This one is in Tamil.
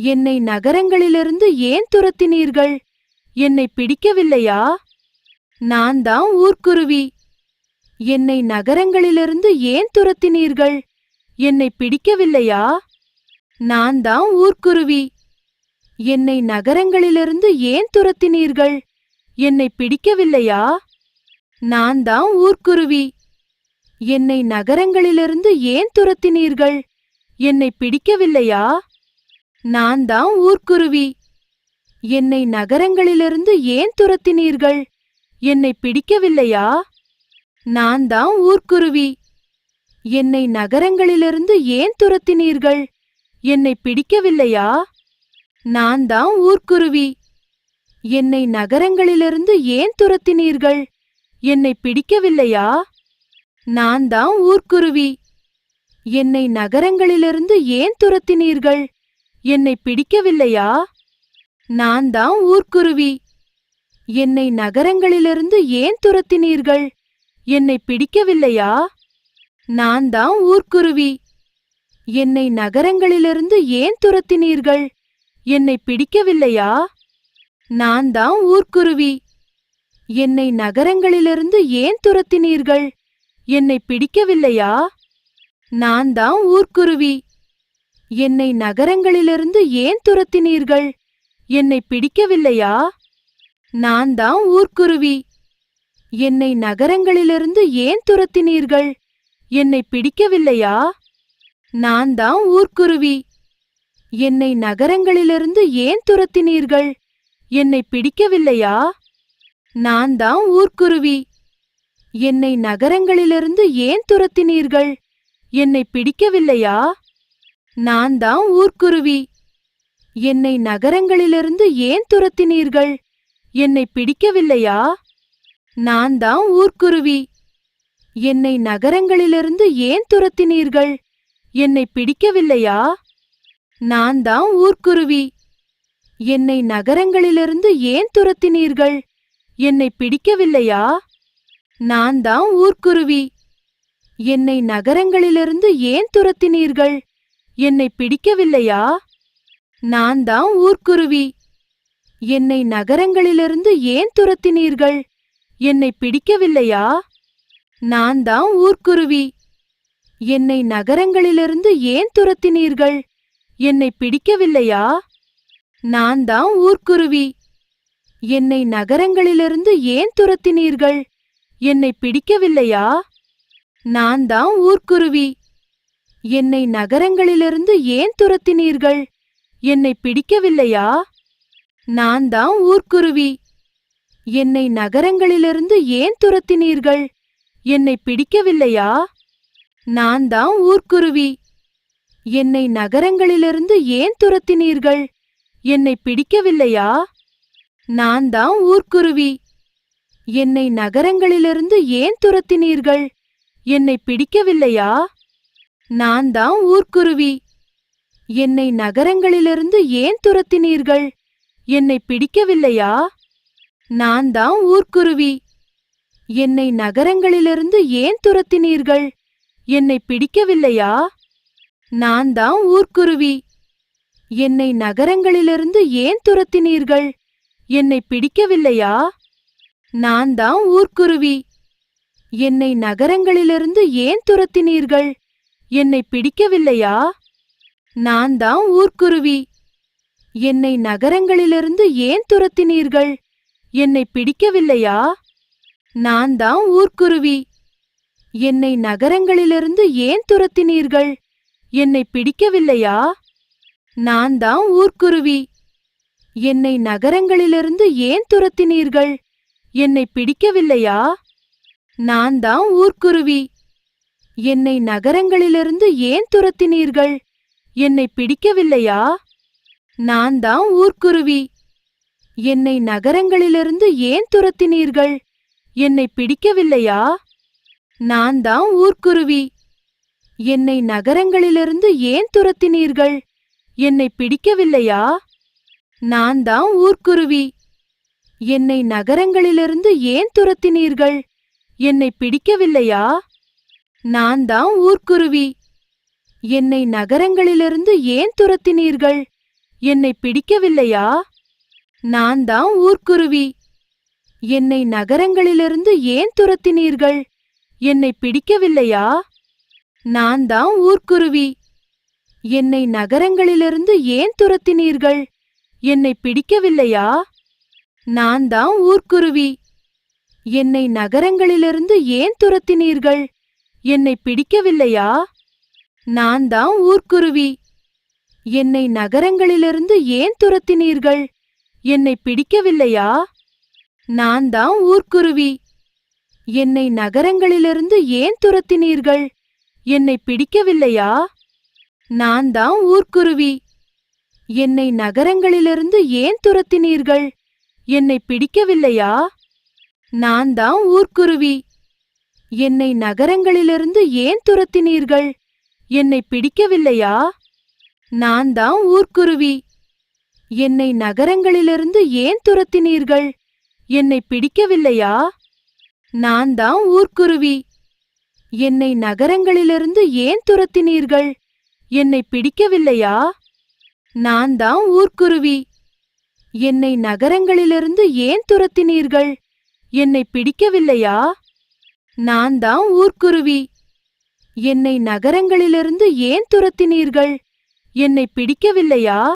என்னை நகரங்களிலிருந்து ஏன் துரத்தினீர்கள்? என்னை பிடிக்கவில்லையா? நான் தான் ஊர்க்குருவி. என்னை நகரங்களிலிருந்து ஏன் துரத்தினீர்கள்? என்னை பிடிக்கவில்லையா? நான் தான் ஊர்க்குருவி. என்னை நகரங்களிலிருந்து ஏன் துரத்தினீர்கள்? என்னை பிடிக்கவில்லையா? நான் தான் ஊர்க்குருவி. என்னை நகரங்களிலிருந்து ஏன் துரத்தினீர்கள்? என்னை பிடிக்கவில்லையா? நான் தான் ஊர்க்குருவி. என்னை நகரங்களிலிருந்து ஏன் துரத்தினீர்கள்? என்னை பிடிக்கவில்லையா? நான் தான் ஊர்க்குருவி. என்னை நகரங்களிலிருந்து ஏன் துரத்தினீர்கள்? என்னை பிடிக்கவில்லையா? நான் தான் ஊர்க்குருவி. என்னை நகரங்களிலிருந்து ஏன் துரத்தினீர்கள்? என்னை பிடிக்கவில்லையா? நான் தான் ஊர்க்குருவி. என்னை நகரங்களிலிருந்து ஏன் துரத்தினீர்கள்? என்னை பிடிக்கவில்லையா? நான் தான் ஊர்க்குருவி. என்னை நகரங்களிலிருந்து ஏன் துரத்தினீர்கள்? என்னை பிடிக்கவில்லையா? நான் தான் ஊர்க்குருவி. என்னை நகரங்களிலிருந்து ஏன் துரத்தினீர்கள்? என்னை பிடிக்கவில்லையா? நான் தான் ஊர்க்குருவி. என்னை நகரங்களிலிருந்து ஏன் துரத்தினீர்கள்? என்னை பிடிக்கவில்லையா? நான் தான் ஊர்க்குருவி. என்னை நகரங்களிலிருந்து ஏன் துரத்தினீர்கள்? என்னை பிடிக்கவில்லையா? நான் தான் ஊர்க்குருவி. என்னை நகரங்களிலிருந்து ஏன் துரத்தினீர்கள்? என்னை பிடிக்கவில்லையா? நான் தான் ஊர்க்குருவி. என்னை நகரங்களிலிருந்து ஏன் துரத்தினீர்கள்? என்னை பிடிக்கவில்லையா? நான் தான் ஊர்க்குருவி. என்னை நகரங்களிலிருந்து ஏன் துரத்தினீர்கள்? என்னை பிடிக்கவில்லையா? நான் தான் ஊர்க்குருவி. என்னை நகரங்களிலிருந்து ஏன் துரத்தினீர்கள்? என்னை பிடிக்கவில்லையா? நான் தான் ஊர்க்குருவி. என்னை நகரங்களிலிருந்து ஏன் துரத்தினீர்கள்? என்னை பிடிக்கவில்லையா? நான் தான் ஊர்க்குருவி. என்னை நகரங்களிலிருந்து ஏன் துரத்தினீர்கள்? என்னை பிடிக்கவில்லையா? நான் தான் ஊர்க்குருவி. என்னை நகரங்களிலிருந்து ஏன் துரத்தினீர்கள்? என்னை பிடிக்கவில்லையா? நான் தான் ஊர்க்குருவி. என்னை நகரங்களிலிருந்து ஏன் துரத்தினீர்கள்? என்னை பிடிக்கவில்லையா? நான் தான் ஊர்க்குருவி. என்னை நகரங்களிலிருந்து ஏன் துரத்தினீர்கள்? என்னை பிடிக்கவில்லையா? நான் தான் ஊர்க்குருவி. என்னை நகரங்களிலிருந்து ஏன் துரத்தினீர்கள்? என்னை பிடிக்கவில்லையா? நான் தான் ஊர்க்குருவி. என்னை நகரங்களிலிருந்து ஏன் துரத்தினீர்கள்? என்னை பிடிக்கவில்லையா? நான் தான் ஊர்க்குருவி. என்னை நகரங்களிலிருந்து ஏன் துரத்தினீர்கள்? என்னை பிடிக்கவில்லையா? நான் தான் ஊர்க்குருவி. என்னை நகரங்களிலிருந்து ஏன் துரத்தினீர்கள்? என்னை பிடிக்கவில்லையா? நான் தான் ஊர்க்குருவி. என்னை நகரங்களிலிருந்து ஏன் துரத்தினீர்கள்? என்னை பிடிக்கவில்லையா? நான் தான் ஊர்க்குருவி. என்னை நகரங்களிலிருந்து ஏன் துரத்தினீர்கள்? என்னை பிடிக்கவில்லையா? நான் தான் ஊர்க்குருவி. என்னை நகரங்களிலிருந்து ஏன் துரத்தினீர்கள்? என்னை பிடிக்கவில்லையா? நான் தான் ஊர்க்குருவி. என்னை நகரங்களிலிருந்து ஏன் துரத்தினீர்கள்? என்னை பிடிக்கவில்லையா? நான் தான் ஊர்க்குருவி. என்னை நகரங்களிலிருந்து ஏன் துரத்தினீர்கள்? என்னை பிடிக்கவில்லையா? நான் தான் ஊர்க்குருவி. என்னை நகரங்களிலிருந்து ஏன் துரத்தினீர்கள்? என்னை பிடிக்கவில்லையா? நான் தான் ஊர்க்குருவி. என்னை நகரங்களிலிருந்து ஏன் துரத்தினீர்கள்? என்னை பிடிக்கவில்லையா? நான் தான் ஊர்க்குருவி. என்னை நகரங்களிலிருந்து ஏன் துரத்தினீர்கள்? என்னை பிடிக்கவில்லையா? நான் தான் ஊர்க்குருவி. என்னை நகரங்களிலிருந்து ஏன் துரத்தினீர்கள்? என்னை பிடிக்கவில்லையா? நான் தான் ஊர்க்குருவி. என்னை நகரங்களிலிருந்து ஏன் துரத்தினீர்கள்? என்னை பிடிக்கவில்லையா? நான் தான் ஊர்க்குருவி. என்னை நகரங்களிலிருந்து ஏன் துரத்தினீர்கள்? என்னை பிடிக்கவில்லையா? நான் தான் ஊர்க்குருவி. என்னை நகரங்களிலிருந்து ஏன் துரத்தினீர்கள்? என்னை பிடிக்கவில்லையா? நான் தான் ஊர்க்குருவி. என்னை நகரங்களிலிருந்து ஏன் துரத்தினீர்கள்? என்னை பிடிக்கவில்லையா? நான் தான் ஊர்க்குருவி. என்னை நகரங்களிலிருந்து ஏன் துரத்தினீர்கள்? என்னை பிடிக்கவில்லையா? நான் தான் ஊர்க்குருவி. என்னை நகரங்களிலிருந்து ஏன் துரத்தினீர்கள்? என்னை பிடிக்கவில்லையா? நான் தான் ஊர்க்குருவி. என்னை நகரங்களிலிருந்து ஏன் துரத்தினீர்கள்? என்னை பிடிக்கவில்லையா? நான் தான் ஊர்க்குருவி. என்னை நகரங்களிலிருந்து ஏன் துரத்தினீர்கள்? என்னை பிடிக்கவில்லையா? நான் தான் ஊர்க்குருவி. என்னை நகரங்களிலிருந்து ஏன் துரத்தினீர்கள்? என்னை பிடிக்கவில்லையா? நான் தான் ஊர்க்குருவி. என்னை நகரங்களிலிருந்து ஏன் துரத்தினீர்கள்? என்னை பிடிக்கவில்லையா? நான் தான் ஊர்க்குருவி. என்னை நகரங்களிலிருந்து ஏன் துரத்தினீர்கள்? என்னை பிடிக்கவில்லையா? நான் தான் ஊர்க்குருவி. என்னை நகரங்களிலிருந்து ஏன் துரத்தினீர்கள்? என்னை பிடிக்கவில்லையா? நான் தான் ஊர்க்குருவி. என்னை நகரங்களிலிருந்து ஏன் துரத்தினீர்கள்? என்னை பிடிக்கவில்லையா? நான் தான் ஊர்க்குருவி. என்னை நகரங்களிலிருந்து ஏன் துரத்தினீர்கள்? என்னை பிடிக்கவில்லையா? நான் தான் ஊர்க்குருவி. என்னை நகரங்களிலிருந்து ஏன் துரத்தினீர்கள்? என்னை பிடிக்கவில்லையா?